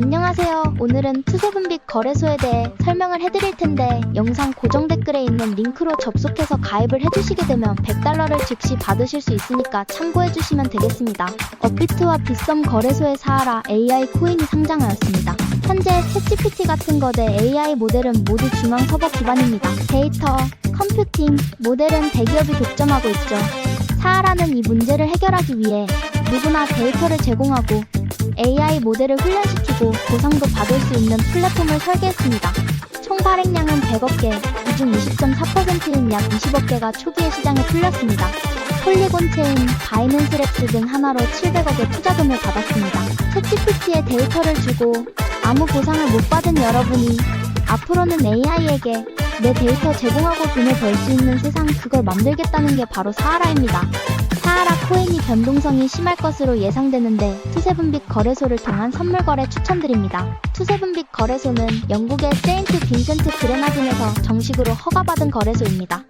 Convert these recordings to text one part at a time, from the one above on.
안녕하세요. 오늘은 투세분빛 거래소에 대해 설명을 해드릴 텐데 영상 고정 댓글에 있는 링크로 접속해서 가입을 해주시게 되면 100달러를 즉시 받으실 수 있으니까 참고해주시면 되겠습니다. 업비트와 빗썸 거래소의 사하라 AI 코인이 상장하였습니다. 현재 챗GPT 같은 거대 AI 모델은 모두 중앙 서버 기반입니다. 데이터, 컴퓨팅, 모델은 대기업이 독점하고 있죠. 사하라는 이 문제를 해결하기 위해 누구나 데이터를 제공하고 AI 모델을 훈련시키 고 보상도 받을 수 있는 플랫폼을 설계했습니다. 총 발행량은 100억 개, 이중 20.4%인 약 20억 개가 초기에 시장에 풀렸습니다. 폴리곤 체인, 바이낸스 랩스 등 하나로 700억의 투자금을 받았습니다. 챗GPT에 데이터를 주고 아무 보상을 못 받은 여러분이 앞으로는 AI에게 내 데이터 제공하고 돈을 벌 수 있는 세상 그걸 만들겠다는 게 바로 사하라입니다. 사하라 코인이 변동성이 심할 것으로 예상되는데 투세분빛 거래소를 통한 선물 거래 추천드립니다. 투세분빛 거래소는 영국의 세인트 빈센트 그레나딘에서 정식으로 허가받은 거래소입니다.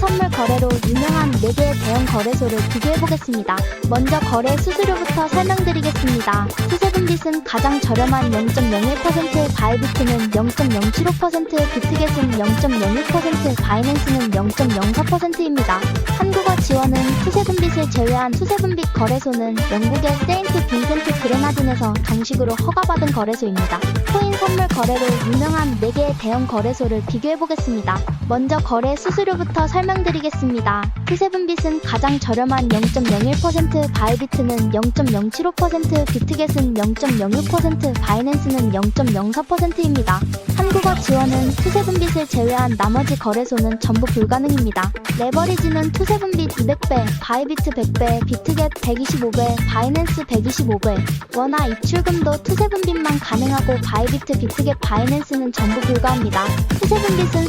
선물 거래로 유명한 4개의 대형 거래소를 비교해보겠습니다. 먼저 거래 수수료부터 설명드리겠습니다. 투세분빛은 가장 저렴한 0.01%, 바이비트는 0.075%, 비트겟은 0.06%, 바이낸스는 0.04%입니다. 한국어 지원은 투세분빛을 제외한 투세분빛 거래소는 영국의 세인트 빈센트 그레나딘에서 정식으로 허가받은 거래소입니다. 코인 선물 거래로 유명한 4개의 대형 거래소를 비교해보겠습니다. 먼저 거래 수수료부터 설명 드리겠습니다. 투세분빛은 가장 저렴한 0.01%, 바이비트는 0.075%, 비트겟은 0.06%, 바이낸스는 0.04%입니다. 한국어 지원은 투세분빛을 제외한 나머지 거래소는 전부 불가능입니다. 레버리지는 투세분빛 200배, 바이비트 100배, 비트겟 125배, 바이낸스 125배, 원화 입출금도 투세분빛만 가능하고 바이비트, 비트겟, 바이낸스는 전부 불가합니다. 투세분빛은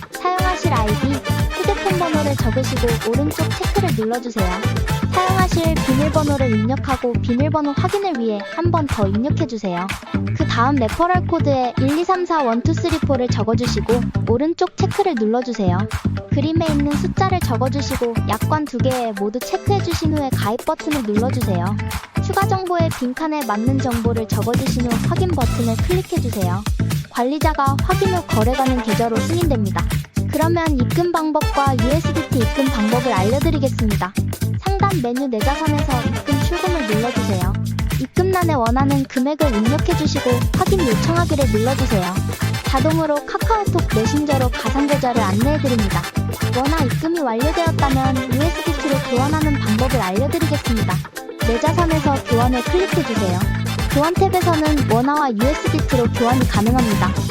사용하실 아이디, 휴대폰 번호를 적으시고 오른쪽 체크를 눌러주세요. 사용하실 비밀번호를 입력하고 비밀번호 확인을 위해 한 번 더 입력해주세요. 그 다음 레퍼럴 코드에 123412344를 적어주시고 오른쪽 체크를 눌러주세요. 그림에 있는 숫자를 적어주시고 약관 두 개에 모두 체크해주신 후에 가입 버튼을 눌러주세요. 추가 정보의 빈칸에 맞는 정보를 적어주신 후 확인 버튼을 클릭해주세요. 관리자가 확인 후 거래가는 계좌로 승인됩니다. 그러면 입금 방법과 USDT 입금 방법을 알려드리겠습니다. 상단 메뉴 내 자산에서 입금 출금을 눌러주세요. 입금란에 원하는 금액을 입력해주시고 확인 요청하기를 눌러주세요. 자동으로 카카오톡 메신저로 가상 계좌를 안내해드립니다. 원화 입금이 완료되었다면 USDT로 교환하는 방법을 알려드리겠습니다. 내 자산에서 교환을 클릭해주세요. 교환 탭에서는 원화와 USDT로 교환이 가능합니다.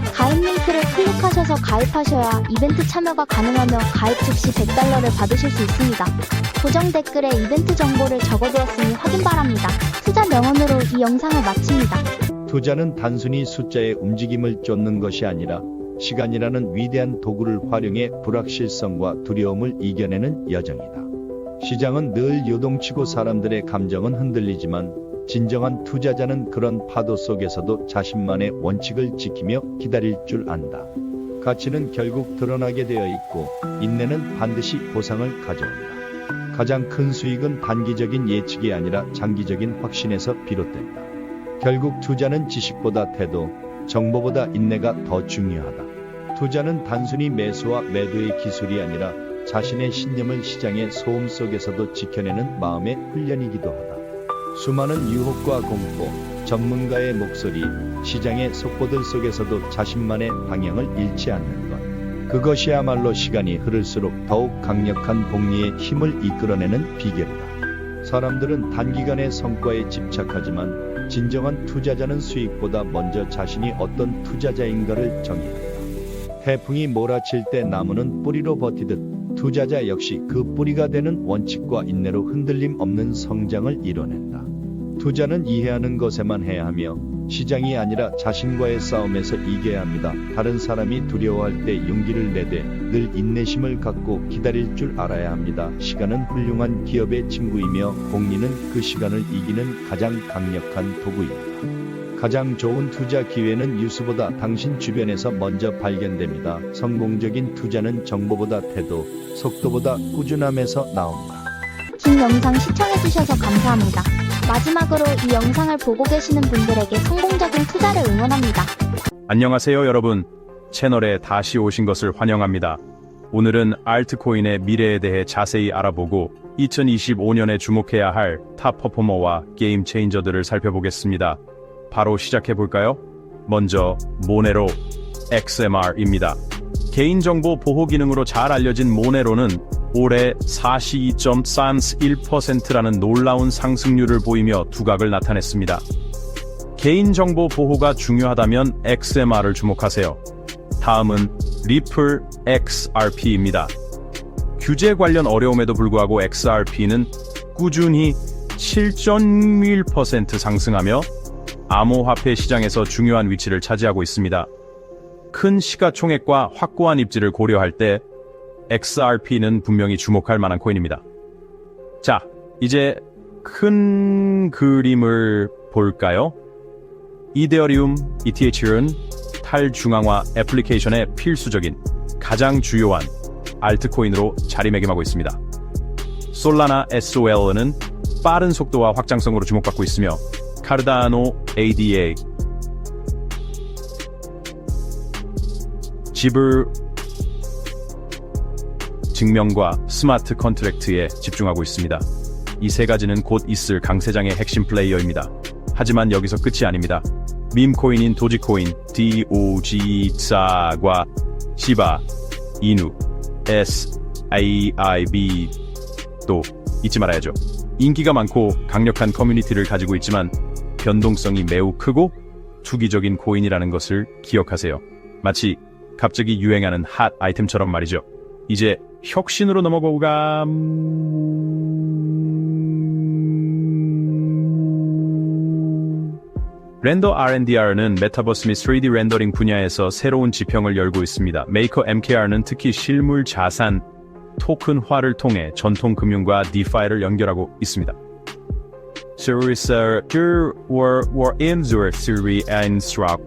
가입 링크를 클릭하셔서 가입하셔야 이벤트 참여가 가능하며 가입 즉시 100달러를 받으실 수 있습니다. 고정 댓글에 이벤트 정보를 적어두었으니 확인 바랍니다. 투자 명언으로 이 영상을 마칩니다. 투자는 단순히 숫자의 움직임을 쫓는 것이 아니라 시간이라는 위대한 도구를 활용해 불확실성과 두려움을 이겨내는 여정이다. 시장은 늘 요동치고 사람들의 감정은 흔들리지만 진정한 투자자는 그런 파도 속에서도 자신만의 원칙을 지키며 기다릴 줄 안다. 가치는 결국 드러나게 되어 있고 인내는 반드시 보상을 가져온다. 가장 큰 수익은 단기적인 예측이 아니라 장기적인 확신에서 비롯된다. 결국 투자는 지식보다 태도, 정보보다 인내가 더 중요하다. 투자는 단순히 매수와 매도의 기술이 아니라 자신의 신념을 시장의 소음 속에서도 지켜내는 마음의 훈련이기도 하다. 수많은 유혹과 공포, 전문가의 목소리, 시장의 속보들 속에서도 자신만의 방향을 잃지 않는 것. 그것이야말로 시간이 흐를수록 더욱 강력한 복리의 힘을 이끌어내는 비결이다. 사람들은 단기간의 성과에 집착하지만 진정한 투자자는 수익보다 먼저 자신이 어떤 투자자인가를 정의한다. 태풍이 몰아칠 때 나무는 뿌리로 버티듯 투자자 역시 그 뿌리가 되는 원칙과 인내로 흔들림 없는 성장을 이뤄낸다. 투자는 이해하는 것에만 해야 하며 시장이 아니라 자신과의 싸움에서 이겨야 합니다. 다른 사람이 두려워할 때 용기를 내되 늘 인내심을 갖고 기다릴 줄 알아야 합니다. 시간은 훌륭한 기업의 친구이며 복리는 그 시간을 이기는 가장 강력한 도구입니다. 가장 좋은 투자 기회는 뉴스보다 당신 주변에서 먼저 발견됩니다. 성공적인 투자는 정보보다 태도, 속도보다 꾸준함에서 나옵니다. 긴 영상 시청해주셔서 감사합니다. 마지막으로 이 영상을 보고 계시는 분들에게 성공적인 투자를 응원합니다. 안녕하세요 여러분. 채널에 다시 오신 것을 환영합니다. 오늘은 알트코인의 미래에 대해 자세히 알아보고 2025년에 주목해야 할 탑 퍼포머와 게임 체인저들을 살펴보겠습니다. 바로 시작해 볼까요? 먼저 모네로 XMR입니다. 개인정보 보호 기능으로 잘 알려진 모네로는 올해 42.31%라는 놀라운 상승률을 보이며 두각을 나타냈습니다. 개인정보 보호가 중요하다면 XMR을 주목하세요. 다음은 리플 XRP입니다. 규제 관련 어려움에도 불구하고 XRP는 꾸준히 7.1% 상승하며 암호화폐 시장에서 중요한 위치를 차지하고 있습니다. 큰 시가총액과 확고한 입지를 고려할 때 XRP는 분명히 주목할 만한 코인입니다. 자, 이제 큰 그림을 볼까요? 이데어리움 ETH는 탈중앙화 애플리케이션의 필수적인 가장 주요한 알트코인으로 자리매김하고 있습니다. 솔라나 SOL은 빠른 속도와 확장성으로 주목받고 있으며 카르다노 ADA 지불 증명과 스마트 컨트랙트에 집중하고 있습니다. 이 세 가지는 곧 있을 강세장의 핵심 플레이어입니다. 하지만 여기서 끝이 아닙니다. 밈코인인 도지코인, DOG사과 시바, 이누, SAIB도 잊지 말아야죠. 인기가 많고 강력한 커뮤니티를 가지고 있지만 변동성이 매우 크고 투기적인 코인이라는 것을 기억하세요. 마치 갑자기 유행하는 핫 아이템처럼 말이죠. 이제 혁신으로 넘어가고가 렌더 R&Dr는 메타버스 및 3D 렌더링 분야에서 새로운 지평을 열고 있습니다. 메이커 MKR는 특히 실물 자산 토큰화를 통해 전통 금융과 DeFi를 연결하고 있습니다. Servicer were were in the Siri and Strap.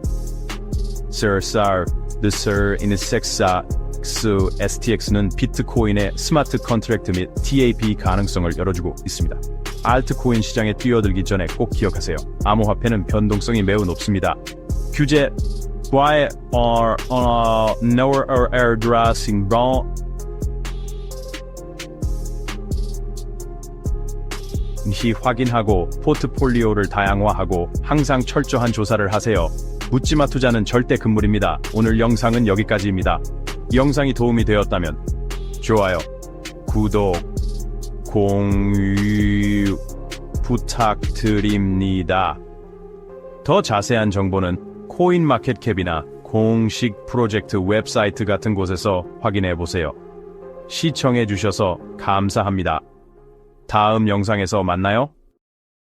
Sersar the Sir in Sexa X STX는 비트코인의 스마트 컨트랙트 및 TAP 가능성을 열어주고 있습니다. 알트코인 시장에 뛰어들기 전에 꼭 기억하세요. 암호화폐는 변동성이 매우 높습니다. 규제 Why are uh, nowhere addressing wrong 시 확인하고 포트폴리오를 다양화하고 항상 철저한 조사를 하세요. 묻지마 투자는 절대 금물입니다. 오늘 영상은 여기까지입니다. 이 영상이 도움이 되었다면 좋아요, 구독, 공유 부탁드립니다. 더 자세한 정보는 코인마켓캡이나 공식 프로젝트 웹사이트 같은 곳에서 확인해 보세요. 시청해 주셔서 감사합니다. 다음 영상에서 만나요.